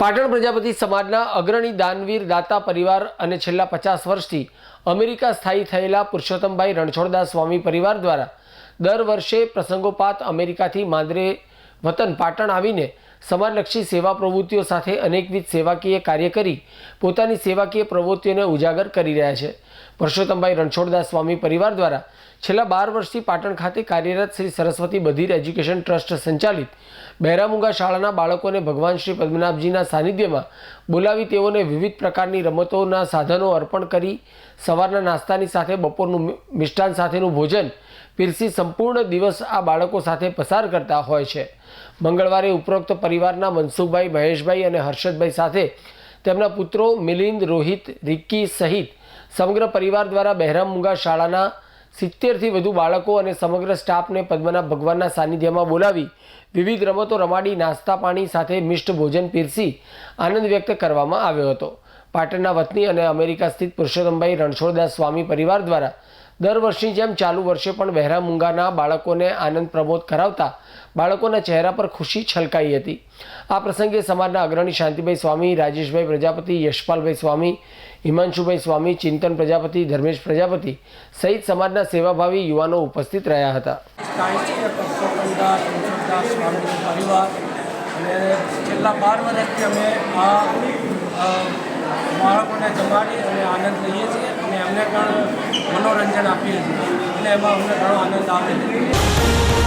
પાટણ પ્રજાપતિ સમાજના અગ્રણી દાનવીર દાતા પરિવાર અને છેલ્લા પચાસ વર્ષથી અમેરિકા સ્થાયી થયેલા પુરુષોત્તમભાઈ રણછોડદાસ સ્વામી પરિવાર દ્વારા દર વર્ષે પ્રસંગોપાત અમેરિકાથી માંદરે વતન પાટણ આવીને સમાજલક્ષી સેવા પ્રવૃત્તિઓ સાથે અનેકવિધ સેવાકીય કાર્ય કરી પોતાની સેવાકીય પ્રવૃત્તિઓને ઉજાગર કરી રહ્યા છે. પરસોત્તમભાઈ રણછોડદાસ સ્વામી પરિવાર દ્વારા છેલ્લા બાર વર્ષથી પાટણ ખાતે કાર્યરત શ્રી સરસ્વતી બધીર એજ્યુકેશન ટ્રસ્ટ સંચાલિત બહેરામુંગા શાળાના બાળકોને ભગવાન શ્રી પદ્મનાભજીના સાનિધ્યમાં બોલાવી તેઓને વિવિધ પ્રકારની રમતોના સાધનો અર્પણ કરી સવારના નાસ્તાની સાથે બપોરનું મિષ્ટાન સાથેનું ભોજન પીરસી સંપૂર્ણ દિવસ આ બાળકો સાથે પસાર કરતા હોય છે. મંગળવારે ઉપરોક્ત પરિવારના મનસુખભાઈ, મહેશભાઈ અને હર્ષદભાઈ સાથે તેમના પુત્રો મિલિંદ, રોહિત, રિક્કી સહિત સમગ્ર પરિવાર દ્વારા બહેરામુંગા શાળાના સિત્તેરથી વધુ બાળકો અને સમગ્ર સ્ટાફને પદ્મનાભ ભગવાનના સાનિધ્યમાં બોલાવી વિવિધ રમતો રમાડી, નાસ્તા પાણી સાથે મિષ્ટ ભોજન પીરસી આનંદ વ્યક્ત કરવામાં આવ્યો હતો. પાટણના વતની અને અમેરિકા સ્થિત પુરુષોત્તમભાઈ રણછોડદાસ સ્વામી પરિવાર દ્વારા દર વર્ષની જેમ ચાલુ વર્ષે પણ વહેરા મૂંગાના બાળકોને આનંદ પ્રમોદ કરાવતા બાળકોના ચહેરા પર ખુશી છલકાઈ હતી. આ પ્રસંગે સમાજના અગ્રણી શાંતિભાઈ સ્વામી, રાજેશભાઈ પ્રજાપતિ, યશપાલભાઈ સ્વામી, હિમાંશુભાઈ સ્વામી, ચિંતન પ્રજાપતિ, ધર્મેશ પ્રજાપતિ સહિત સમાજના સેવાભાવી યુવાનો ઉપસ્થિત રહ્યા હતા. બાળકોને જમાડી અને આનંદ લઈએ છીએ અને અમને પણ મનોરંજન આપીએ છીએ. એટલે એમાં અમને ઘણો આનંદ આવે છે.